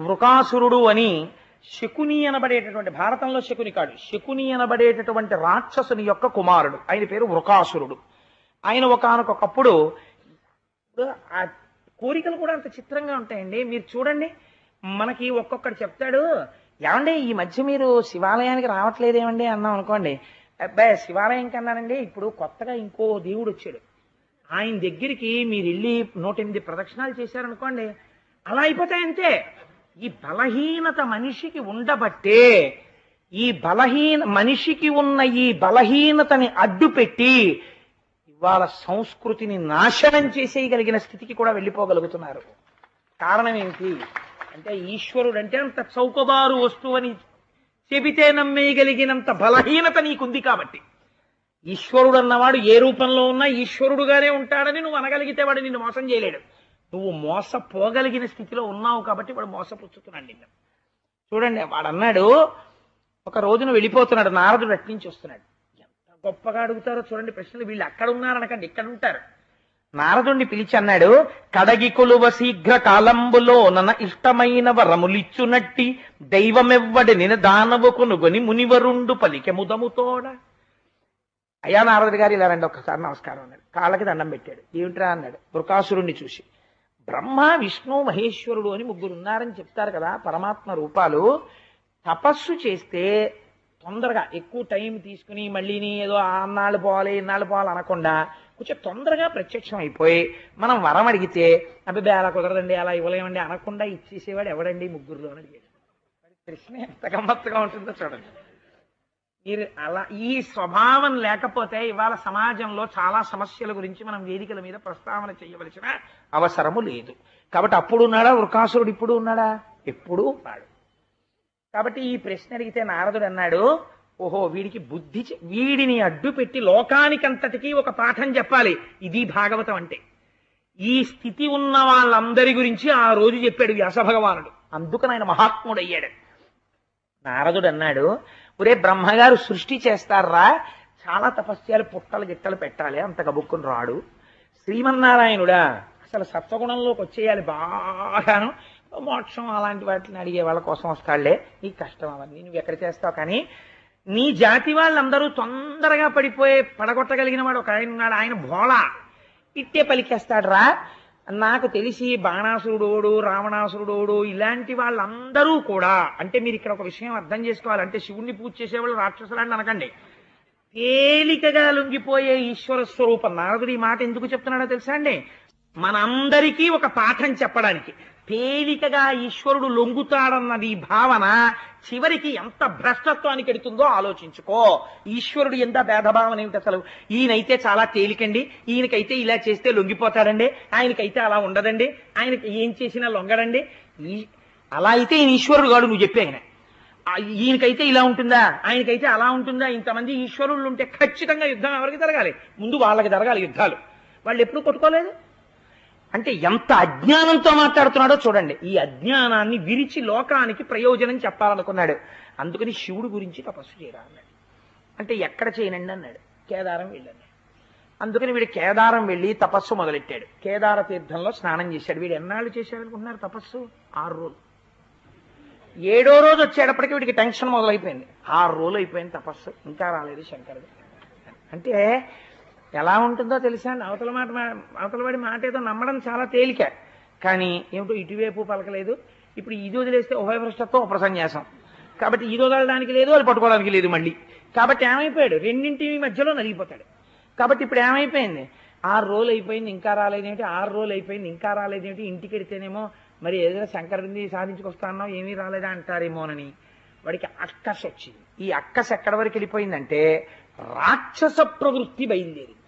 వృకాసురుడు అని శకుని అనబడేటటువంటి భారతంలో శకుని కాడు శకుని అనబడేటటువంటి రాక్షసుని యొక్క కుమారుడు. ఆయన పేరు వృకాసురుడు. ఆయన ఒకనకొకప్పుడు ఆ కోరికలు కూడా అంత చిత్రంగా ఉంటాయండి. మీరు చూడండి మనకి ఒక్కొక్కడు చెప్తాడు ఏమండి ఈ మధ్య మీరు శివాలయానికి రావట్లేదేమండి? అన్నాం అనుకోండి. అబ్బాయి శివాలయం కన్నానండి. ఇప్పుడు కొత్తగా ఇంకో దేవుడు వచ్చాడు. ఆయన దగ్గరికి మీరు వెళ్ళి నూట ఎనిమిది ప్రదక్షిణాలు చేశారనుకోండి అలా అయిపోతాయి అంతే ఈ బలహీనత మనిషికి ఉండబట్టే ఈ బలహీన మనిషికి ఉన్న ఈ బలహీనతని అడ్డు పెట్టి ఇవాళ సంస్కృతిని నాశనం చేసేయగలిగిన స్థితికి కూడా వెళ్ళిపోగలుగుతున్నారు. కారణం ఏమిటి అంటే ఈశ్వరుడు అంటే అంత చౌకబారు వస్తువని చెబితే నమ్మేయగలిగినంత బలహీనత నీకుంది కాబట్టి. ఈశ్వరుడు అన్నవాడు ఏ రూపంలో ఉన్నా ఈశ్వరుడుగానే ఉంటాడని నువ్వు అనగలిగితే వాడు నిన్ను మోసం చేయలేడు. నువ్వు మోసపోగలిగిన స్థితిలో ఉన్నావు కాబట్టి వాడు మోసపుచ్చుతున్నాడు నిన్ను. చూడండి వాడు అన్నాడు ఒక రోజున వెళ్ళిపోతున్నాడు నారదుడు అట్నుంచి వస్తున్నాడు. ఎంత గొప్పగా అడుగుతారో చూడండి ప్రశ్నలు వీళ్ళు అక్కడ ఉన్నారనకండి ఇక్కడ ఉంటారు. నారదుణ్ణి పిలిచి అన్నాడు కడగి కొలువ శీఘ్ర కాలంబులో నన ఇష్టమైన వరములిచ్చునట్టి దైవమెవ్వడి నిన దానవు కొనుగొని మునివరుండు పలికెముదముతోడ అయ్యా నారదుడి గారు ఇలా రండి ఒక్కసారి నమస్కారం అన్నాడు. కాళ్ళకి దండం పెట్టాడు. ఏమిట్రా? అన్నాడు. బృకాసురుణ్ణి చూసి. బ్రహ్మ విష్ణు మహేశ్వరుడు అని ముగ్గురు ఉన్నారని చెప్తారు కదా పరమాత్మ రూపాలు. తపస్సు చేస్తే తొందరగా ఎక్కువ టైం తీసుకుని మళ్ళీ ఏదో అన్నాళ్ళు పోవాలి ఇన్నాళ్ళు పోవాలి అనకుండా కొంచెం తొందరగా ప్రత్యక్షం అయిపోయి మనం వరం అడిగితే అబ్బాయి అలా కుదరదండి అలా ఇవ్వలేమండి అనకుండా ఇచ్చేసేవాడు ఎవడండి ముగ్గురులో అని అడిగాడు ప్రశ్న ఎంత గమ్మత్తుగా ఉంటుందో చూడండి. మీరు అలా ఈ స్వభావం లేకపోతే ఇవాళ సమాజంలో చాలా సమస్యల గురించి మనం వేదికల మీద ప్రస్తావన చేయవలసిన అవసరము లేదు. కాబట్టి అప్పుడు ఉన్నాడా? వృకాసురుడు ఇప్పుడు ఉన్నాడా? ఎప్పుడు ఉన్నాడు. కాబట్టి ఈ ప్రశ్న అడిగితే నారదుడు అన్నాడు ఓహో వీడికి బుద్ధి వీడిని అడ్డు పెట్టి లోకానికంతటికీ ఒక పాఠం చెప్పాలి. ఇది భాగవతం అంటే. ఈ స్థితి ఉన్న వాళ్ళందరి గురించి ఆ రోజు చెప్పాడు వ్యాస భగవానుడు. అందుకని ఆయన మహాత్ముడు అయ్యాడు నారదుడు అన్నాడు ఒరే బ్రహ్మగారు సృష్టి చేస్తారా? చాలా తపస్యాలు పుట్టలు గిట్టలు పెట్టాలి. అంత గబుక్కుని రాడు. శ్రీమన్నారాయణుడా అసలు సత్వగుణంలోకి వచ్చేయాలి బాగాను. మోక్షం అలాంటి వాటిని అడిగే వాళ్ళ కోసం వస్తాడులే నీకు కష్టం అవన్నీ నువ్వు ఎక్కడ చేస్తావు? కానీ నీ జాతి వాళ్ళందరూ తొందరగా పడిపోయే పడగొట్టగలిగిన వాడు ఒక ఆయన ఉన్నాడు. ఆయన భోళా ఇట్టే పలికేస్తాడురా. నాకు తెలిసి బాణాసురుడోడు రావణాసురుడోడు ఇలాంటి వాళ్ళందరూ కూడా అంటే మీరు ఇక్కడ ఒక విషయం అర్థం చేసుకోవాలి అంటే శివుణ్ణి పూజ చేసేవాళ్ళు రాక్షసులని అనకండి. తేలికగా లొంగిపోయే ఈశ్వర స్వరూపం. నారదుడు ఈ మాట ఎందుకు చెప్తున్నాడో తెలుసా అండి? మనందరికీ ఒక పాఠం చెప్పడానికి. తేలికగా ఈశ్వరుడు లొంగుతాడన్నది భావన చివరికి ఎంత భ్రష్టత్వానికి ఎడుతుందో ఆలోచించుకో. ఈశ్వరుడు ఎంత భేదభావన ఏమిటి అసలు? ఈయనైతే చాలా తేలికండి. ఈయనకైతే ఇలా చేస్తే లొంగిపోతాడండి. ఆయనకైతే అలా ఉండదండి. ఆయనకి ఏం చేసినా లొంగడండి. అలా అయితే ఈయన ఈశ్వరుడు కాడు నువ్వు చెప్పే ఆయన. ఈయనకైతే ఇలా ఉంటుందా? ఆయనకైతే అలా ఉంటుందా? ఇంతమంది ఈశ్వరులు ఉంటే ఖచ్చితంగా యుద్ధం ఎవరికి జరగాలి? ముందు వాళ్ళకి జరగాలి యుద్ధాలు. వాళ్ళు ఎప్పుడు కొట్టుకోలేదు? అంటే ఎంత అజ్ఞానంతో మాట్లాడుతున్నాడో చూడండి. ఈ అజ్ఞానాన్ని విరిచి లోకానికి ప్రయోజనం చెప్పాలనుకున్నాడు. అందుకని శివుడు గురించి తపస్సు చేయరా అన్నాడు. అంటే ఎక్కడ చేయనండి అన్నాడు. కేదారం వెళ్ళండి. అందుకని వీడు కేదారం వెళ్ళి తపస్సు మొదలెట్టాడు. కేదార తీర్థంలో స్నానం చేశాడు. వీడు ఎన్నాళ్ళు చేశాడనుకుంటున్నారు తపస్సు? ఆరు రోజులు. ఏడో రోజు వచ్చేటప్పటికి వీడికి టెన్షన్ మొదలైపోయింది. ఆరు రోజులు అయిపోయింది తపస్సు. ఇంకా రాలేదు శంకరుడు. అంటే ఎలా ఉంటుందో తెలుసా అండి అవతల మాట అవతల వాడి మాట ఏదో నమ్మడం చాలా తేలిక. కానీ ఏమిటో ఇటువైపు పలకలేదు. ఇప్పుడు ఇది వదిలేస్తే ఉభయభ్రష్టత్వం ఉపసన్యాసం. కాబట్టి ఇది వదలడానికి లేదు అది పట్టుకోవడానికి లేదు మళ్ళీ. కాబట్టి ఏమైపోయాడు? రెండింటి మధ్యలో నలిగిపోతాడు. కాబట్టి ఇప్పుడు ఏమైపోయింది? ఆరు రోజులు అయిపోయింది ఇంకా రాలేదేమిటి ఆరు రోజులు అయిపోయింది ఇంకా రాలేదేమిటి ఇంటికి వెడితేనేమో మరి ఏదైనా శంకరుని సాధించుకొస్తానో ఏమీ రాలేదా అంటారేమోనని వాడికి అక్కస వచ్చింది. ఈ అక్కస ఎక్కడి వరకు వెళ్ళిపోయిందంటే రాక్షస ప్రవృత్తి బయలుదేరింది.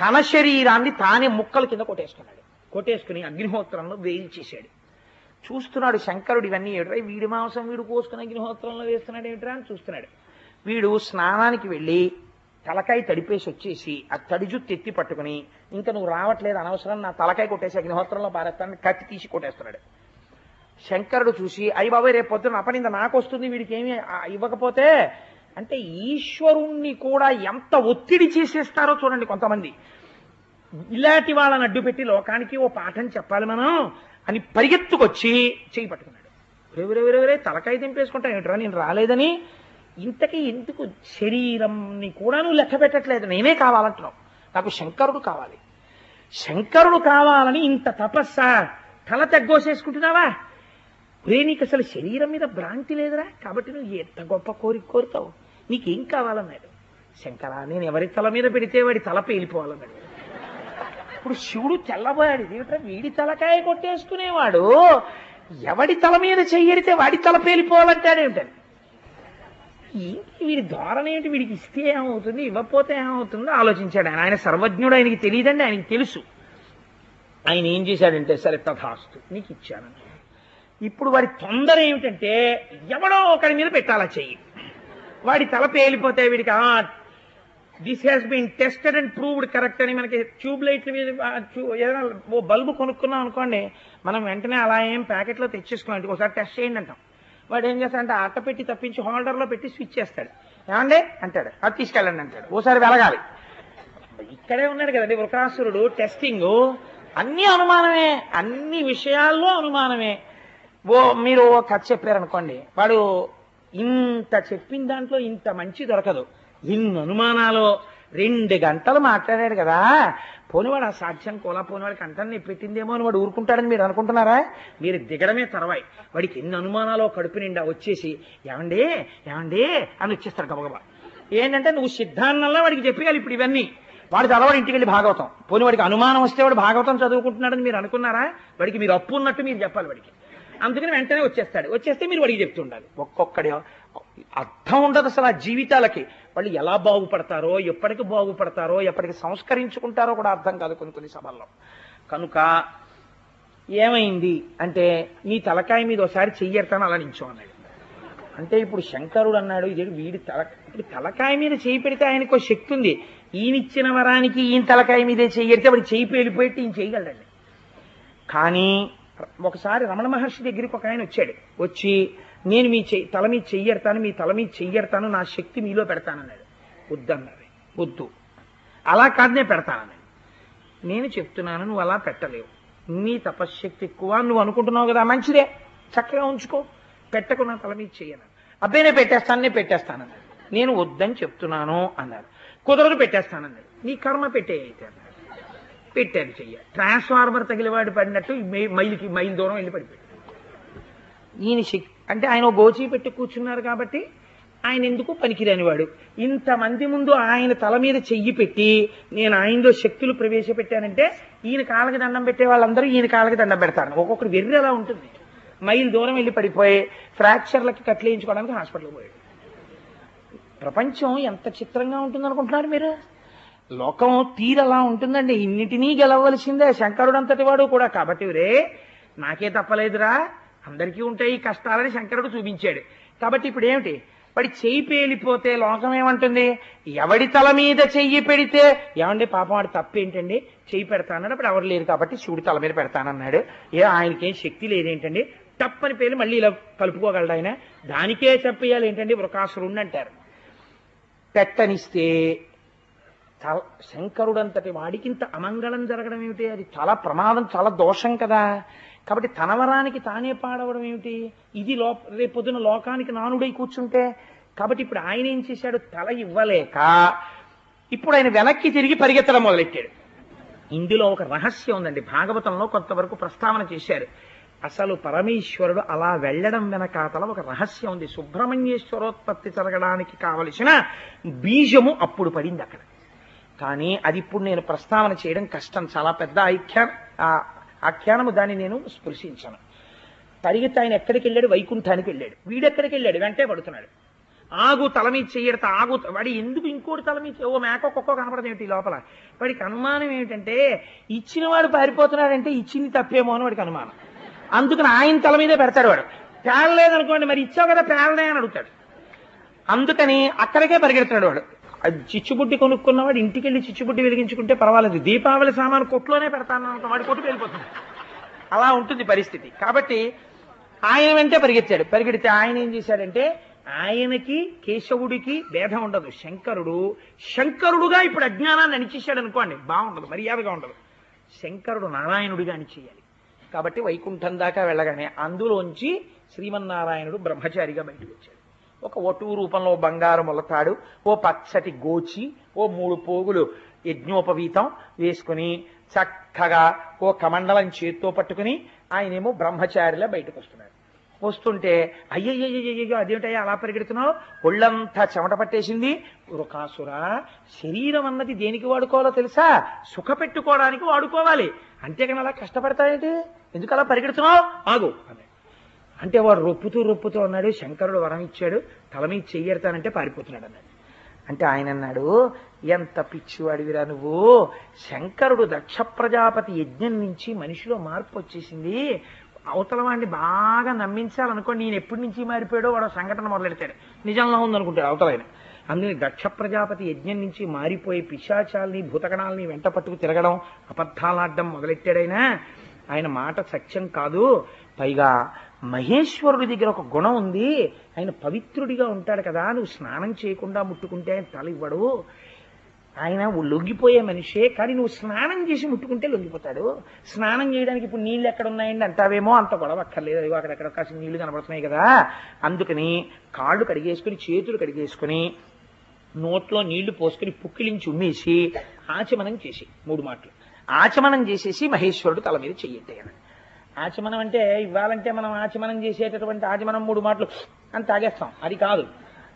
తన శరీరాన్ని తానే ముక్కల కింద కొట్టేసుకున్నాడు. కొట్టేసుకుని అగ్నిహోత్రంలో వేయించేశాడు. చూస్తున్నాడు శంకరుడు ఇవన్నీ ఏడురా? వీడి మాంసం వీడు కోసుకుని అగ్నిహోత్రంలో వేస్తున్నాడు ఏమిట్రా అని చూస్తున్నాడు. వీడు స్నానానికి వెళ్ళి తలకాయ తడిపేసి వచ్చేసి ఆ తడి తెత్తి ఎత్తి పట్టుకుని ఇంకా నువ్వు రావట్లేదు అనవసరం నా తలకాయ కొట్టేసి అగ్నిహోత్రంలో పారేస్తాను కత్తి తీసి కొట్టేస్తున్నాడు. శంకరుడు చూసి అయ్యి బాబాయ్ రేపు పొద్దున అపనింద నాకు వస్తుంది వీడికి ఏమి ఇవ్వకపోతే అంటే ఈశ్వరుణ్ణి కూడా ఎంత ఒత్తిడి చేసేస్తారో చూడండి కొంతమంది. ఇలాంటి వాళ్ళని అడ్డుపెట్టి లోకానికి ఓ పాఠం చెప్పాలి మనం అని పరిగెత్తుకొచ్చి చేయి పట్టుకున్నాడు. ఎవరెవరెవరే తలకాయ దింపేసుకుంటాను ఏమిట్రా నేను రాలేదని ఇంతకీ ఎందుకు శరీరంని కూడా నువ్వు లెక్క పెట్టట్లేదు? నేనే కావాలంటున్నావు. నాకు శంకరుడు కావాలి. శంకరుడు కావాలని ఇంత తపస్సా? తల తగ్గోసేసుకుంటున్నావా? రే నీకు అసలు శరీరం మీద భ్రాంతి లేదురా? కాబట్టి నువ్వు ఎంత గొప్ప కోరిక కోరుతావు? నీకేం కావాలన్నాడు శంకరా నేను ఎవరి తల మీద పెడితే వాడి తల పేలిపోవాలన్నాడు ఇప్పుడు శివుడు తెల్లబోయాడు. ఏమిట్రా వీడి తలకాయ కొట్టేసుకునేవాడు. ఎవడి తల మీద చెయ్యడితే వాడి తల పేలిపోవాలంటాడేమిటని ఏంటి వీడి ధోరణ ఏంటి? వీడికి ఇస్తే ఏమవుతుంది? ఇవ్వకపోతే ఏమవుతుందో? ఆలోచించాడు ఆయన. ఆయన సర్వజ్ఞుడు ఆయనకి తెలియదండి ఆయనకి తెలుసు. ఆయన ఏం చేశాడంటే సరే తథాస్తు. నీకు ఇచ్చాను. ఇప్పుడు వారి తొందర ఏమిటంటే ఎవడో ఒకరి మీద పెట్టాలా చెయ్యి. వాడి తల పేలిపోతే వీడికి this has been tested and proved correct అని మనకి ట్యూబ్ లైట్లు ఏదైనా ఓ బల్బు కొనుక్కున్నాం అనుకోండి మనం వెంటనే అలా ఏం ప్యాకెట్లో తెచ్చేసుకోండి ఒకసారి టెస్ట్ చేయండి అంటాం. వాడు ఏం చేస్తాడంటే అట్ట పెట్టి తప్పించి హోల్డర్లో పెట్టి స్విచ్ చేస్తాడు. ఏమండి? అంటాడు. అది తీసుకెళ్ళండి అంటాడు. ఓసారి వెలగాలి. ఇక్కడే ఉన్నాడు కదండి వృకాసురుడు టెస్టింగ్ అన్ని అనుమానమే అన్ని విషయాల్లో అనుమానమే. ఓ మీరు ఓ కథ చెప్పారనుకోండి వాడు ఇంత చెప్పిన దాంట్లో ఇంత మంచి దొరకదు. ఇన్ని అనుమానాలు రెండు గంటలు మాట్లాడాడు కదా. పోనివాడు ఆ సాక్ష్యం కోలా పోనివాడికి అంటాన్ని పెట్టిందేమో అని వాడు ఊరుకుంటాడని మీరు అనుకుంటున్నారా? మీరు దిగడమే తర్వాయి. వాడికి ఎన్ని అనుమానాలు కడుపు నిండా వచ్చేసి ఏమండి ఏమండి అని వచ్చేస్తారు గబగబా. ఏంటంటే నువ్వు సిద్ధాంతంలో వాడికి చెప్పగలి ఇప్పుడు ఇవన్నీ. వాడు చదవడు ఇంటికి వెళ్ళి భాగవతం. పోనీ వాడికి అనుమానం వస్తే వాడు భాగవతం చదువుకుంటున్నాడని మీరు అనుకున్నారా? వాడికి మీరు అప్పు ఉన్నట్టు మీరు చెప్పాలి వాడికి. అందుకని వెంటనే వచ్చేస్తాడు. వచ్చేస్తే మీరు వాడికి చెప్తుండాలి. ఒక్కొక్కడి అర్థం ఉండదు అసలు ఆ జీవితాలకి. వాళ్ళు ఎలా బాగుపడతారో ఎప్పటికి బాగుపడతారో ఎప్పటికి సంస్కరించుకుంటారో కూడా అర్థం కాదు కొన్ని కొన్ని సభల్లో. కనుక ఏమైంది అంటే నీ తలకాయ మీద ఒకసారి చెయ్యెడతాను అలా నించో అన్నాడు. అంటే ఇప్పుడు శంకరుడు అన్నాడు ఇది వీడి తల ఇప్పుడు తలకాయ మీద చేయి పెడితే ఆయనకు ఒక శక్తి ఉంది. ఈయనిచ్చిన వరానికి ఈయన తలకాయ మీదే చెయ్యడితే వాడు చేయి పేలిపోయి ఈయన చేయగలడండి. కానీ ఒకసారి రమణ మహర్షి దగ్గరికి ఒక ఆయన వచ్చాడు. వచ్చి నేను మీ చెయ్యి తల మీద చెయ్యడతాను మీ తల మీద చెయ్యడతాను నా శక్తి మీలో పెడతానన్నాడు. వద్దన్నది వద్దు. అలా కాదు నేను పెడతానన్నాడు. నేను చెప్తున్నాను నువ్వు అలా పెట్టలేవు. నీ తపశ్శక్తి ఎక్కువ నువ్వు అనుకుంటున్నావు కదా మంచిదే. చక్కగా ఉంచుకో. పెట్టకు నా తల మీద చెయ్యను అబ్బే నేను పెట్టేస్తాను నేను పెట్టేస్తానన్నాడు. నేను వద్దని చెప్తున్నాను అన్నాడు. కుదరదు పెట్టేస్తానన్నాడు. నీ కర్మ పెట్టే అయితే పెట్టారు చెయ్య. ట్రాన్స్ఫార్మర్ తగిలివాడు పడినట్టు మైలుకి మైలు దూరం వెళ్ళి పడిపోయాడు ఈయన శక్తి అంటే ఆయన ఓ గోచి పెట్టి కూర్చున్నారు కాబట్టి ఆయన ఎందుకు పనికిరానివాడు. ఇంతమంది ముందు ఆయన తల మీద చెయ్యి పెట్టి నేను ఆయనలో శక్తులు ప్రవేశపెట్టానంటే ఈయన కాళ్ళకి దండం పెట్టే వాళ్ళందరూ ఈయన కాళ్ళకి దండం పెడతారు. ఒక్కొక్కరు వెర్రి అలా ఉంటుంది. మైల్ దూరం వెళ్ళి పడిపోయి ఫ్రాక్చర్లకి కట్లేయించుకోవడానికి హాస్పిటల్కి పోయాడు. ప్రపంచం ఎంత చిత్రంగా ఉంటుంది అనుకుంటున్నారు మీరు? లోకం తీరలా ఉంటుందండి. ఇన్నిటినీ గెలవలసిందే శంకరుడు అంతటి వాడు కూడా కాబట్టి రే నాకే తప్పలేదురా. అందరికీ ఉంటాయి ఈ కష్టాలని శంకరుడు చూపించాడు. కాబట్టి ఇప్పుడు ఏమిటి వాడి చెయ్యి పేలిపోతే లోకం ఏమంటుంది? ఎవడి తల మీద చెయ్యి పెడితే? ఏమండి పాపం వాడి తప్పేంటండి చెయ్యి పెడతానని అప్పుడు ఎవరు లేరు కాబట్టి శివుడి తల మీద పెడతానన్నాడు. ఏ ఆయనకేం శక్తి లేదేంటండి? తప్పని పేరు మళ్ళీ ఇలా కలుపుకోగలడు ఆయన. దానికే చెప్పేయాలి ఏంటండి? వృకాసురుణ్ణి అంటారు. పెట్టనిస్తే చాలా శంకరుడంతటి వాడికి ఇంత అమంగళం జరగడం ఏమిటి? అది చాలా ప్రమాదం చాలా దోషం కదా. కాబట్టి తనవరానికి తానే పాడవడం ఏమిటి? ఇది లో రేపొద్దున లోకానికి నానుడై కూర్చుంటే కాబట్టి ఇప్పుడు ఆయన ఏం చేశాడు? తల ఇవ్వలేక ఇప్పుడు ఆయన వెనక్కి తిరిగి పరిగెత్తడం మొదలెట్టాడు. ఇందులో ఒక రహస్యం ఉందండి. భాగవతంలో కొంతవరకు ప్రస్తావన చేశారు. అసలు పరమేశ్వరుడు అలా వెళ్ళడం వెనకాతల ఒక రహస్యం ఉంది. సుబ్రహ్మణ్యేశ్వరోత్పత్తి జరగడానికి కావలసిన బీజము అప్పుడు పడింది అక్కడ. కానీ అది ఇప్పుడు నేను ప్రస్తావన చేయడం కష్టం. చాలా పెద్ద ఐఖ్యా ఆఖ్యానము దాన్ని నేను స్పృశించను. పరిగెత్తి ఆయన ఎక్కడికి వెళ్ళాడు? వైకుంఠానికి వెళ్ళాడు. వీడెక్కడికి వెళ్ళాడు? వెంటే పడుతున్నాడు. ఆగు తలమీ చెయ్యడత ఆగు. వాడి ఎందుకు ఇంకోటి తలమీ ఓ మేక ఒక్కొక్క కనపడదు ఏమిటి లోపల? వాడికి అనుమానం ఏమిటంటే ఇచ్చిన వాడు పారిపోతున్నాడంటే ఇచ్చింది తప్పేమో అని వాడికి అనుమానం. అందుకని ఆయన తల మీదే పెడతాడు వాడు. పేలలేదనుకోండి మరి ఇచ్చావు కదా పేలనే అని అడుగుతాడు. అందుకని అక్కడికే పరిగెడుతున్నాడు వాడు. అది చిచ్చుబుడ్డి కొనుక్కున్నవాడు ఇంటికి వెళ్ళి చిచ్చుబుడ్డి వెలిగించుకుంటే పర్వాలేదు. దీపావళి సామాను కొట్లోనే పెడతాను వాడి కొట్టు వెళ్ళిపోతుంది అలా ఉంటుంది పరిస్థితి. కాబట్టి ఆయన వెంటే పరిగెత్తాడు. పరిగెడితే ఆయన ఏం చేశాడంటే ఆయనకి కేశవుడికి భేదం ఉండదు. శంకరుడు శంకరుడుగా ఇప్పుడు అజ్ఞానాన్ని అణిచేశాడు అనుకోండి బాగుండదు మర్యాదగా ఉండదు. శంకరుడు నారాయణుడిగా అణిచేయాలి. కాబట్టి వైకుంఠం దాకా వెళ్ళగానే అందులోంచి శ్రీమన్నారాయణుడు బ్రహ్మచారిగా బయటకు వచ్చాడు. ఒక ఒటువు రూపంలో బంగారు మొలతాడు ఓ పచ్చటి గోచి ఓ మూడు పోగులు యజ్ఞోపవీతం వేసుకుని చక్కగా ఓ కమండలం చేత్తో పట్టుకుని ఆయనేమో బ్రహ్మచారిలా బయటకు వస్తున్నాడు వస్తుంటే అయ్యయ్యయ్యో అదేమిటయ్యా అలా పరిగెడుతున్నావు? ఒళ్ళంతా చెమట పట్టేసింది. వృకాసురా శరీరం అన్నది దేనికి వాడుకోవాలో తెలుసా? సుఖ పెట్టుకోవడానికి వాడుకోవాలి. అంతేకాని అలా కష్టపడతాయేంటి ఎందుకు అలా పరిగెడుతున్నావు? ఆగు అన్నాడు. అంటే వాడు రొప్పుతూ రొప్పుతూ అన్నాడు శంకరుడు వరం ఇచ్చాడు తల మీద చెయ్యెడతానంటే పారిపోతున్నాడు అన్నాడు. అంటే ఆయన అన్నాడు ఎంత పిచ్చివాడివిరా నువ్వు? శంకరుడు దక్ష ప్రజాపతి యజ్ఞం నుంచి మనిషిలో మార్పు వచ్చేసింది. అవతల వాడిని బాగా నమ్మించాలనుకోండి నేను ఎప్పటి నుంచి మారిపోయాడో వాడు సంఘటన మొదలెడతాడు. నిజంగా ఉందనుకుంటాడు అవతల అందుకని దక్ష ప్రజాపతి యజ్ఞం నుంచి మారిపోయి పిశాచాలని భూతగణాలని వెంట పట్టుకు తిరగడం అబద్ధాలాడడం మొదలెట్టాడైనా ఆయన మాట సత్యం కాదు. పైగా మహేశ్వరుడి దగ్గర ఒక గుణం ఉంది. ఆయన పవిత్రుడిగా ఉంటాడు కదా. నువ్వు స్నానం చేయకుండా ముట్టుకుంటే ఆయన తల ఇవ్వడు. ఆయన లొంగిపోయే మనిషే కానీ నువ్వు స్నానం చేసి ముట్టుకుంటే లొంగిపోతాడు. స్నానం చేయడానికి ఇప్పుడు నీళ్ళు ఎక్కడ ఉన్నాయండి అంటావేమో? అంత గొడవ అక్కర్లేదు. అదిగో అక్కడెక్కడ కాసిన నీళ్ళు కనబడుతున్నాయి కదా. అందుకని కాళ్ళు కడిగేసుకుని చేతులు కడిగేసుకుని నోట్లో నీళ్ళు పోసుకుని పుక్కిలించి ఉమ్మేసి ఆచమనం చేసి మూడు మాటలు. ఆచమనం చేసేసి మహేశ్వరుడు తల మీద చెయ్యట్టేయను ఆచమనం అంటే ఇవ్వాలంటే మనం ఆచమనం చేసేటటువంటి ఆచమనం మూడు మాటలు అని తాగేస్తాం. అది కాదు.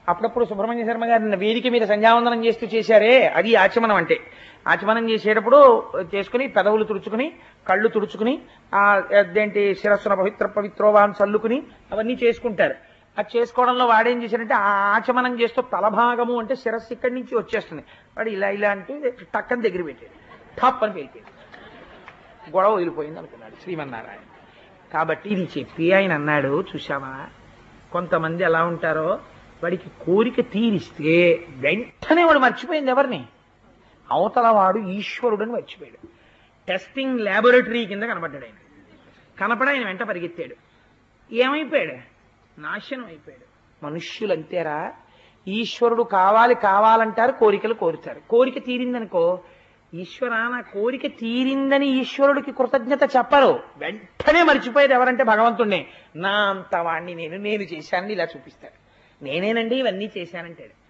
అప్పుడప్పుడు సుబ్రహ్మణ్య శర్మ గారి వేదిక మీద సంధ్యావందనం చేస్తూ చేశారే అది ఆచమనం అంటే. ఆచమనం చేసేటప్పుడు చేసుకుని పెదవులు తుడుచుకుని కళ్ళు తుడుచుకుని ఆ అదేంటి శిరస్సున పవిత్ర పవిత్రోవాన్ చల్లుకుని అవన్నీ చేసుకుంటారు. అది చేసుకోవడంలో వాడేం చేశారంటే ఆ ఆచమనం చేస్తూ తలభాగము అంటే శిరస్సు ఇక్కడి నుంచి వచ్చేస్తుంది. వాడు ఇలా ఇలా అంటే టక్కని దగ్గర పెట్టాడు. ఠప్ అని పేలిపోయింది గొడవ వెళ్ళిపోయింది అనుకున్నాడు శ్రీమన్నారాయణ. కాబట్టి ఇది చెప్పి ఆయన అన్నాడు చూశామా కొంతమంది ఎలా ఉంటారో వాడికి కోరిక తీరిస్తే వెంటనే వాడు మర్చిపోయింది ఎవరిని? అవతల వాడు ఈశ్వరుడని మర్చిపోయాడు. టెస్టింగ్ ల్యాబొరేటరీ కింద కనపడ్డాడు ఆయన. కనపడ ఆయన వెంట పరిగెత్తాడు. ఏమైపోయాడు? నాశనం అయిపోయాడు. మనుష్యులు అంతేరా ఈశ్వరుడు కావాలి కావాలంటారు కోరికలు కోరుతారు. కోరిక తీరిందనుకో ఈశ్వర నా కోరిక తీరిందని ఈశ్వరుడికి కృతజ్ఞత చెప్పరు. వెంటనే మర్చిపోయేది ఎవరంటే భగవంతుణ్ణి. నా అంత వాణ్ణి నేను నేను చేశాను ఇలా చూపిస్తాడు. నేనేనండి ఇవన్నీ చేశానంటాడు.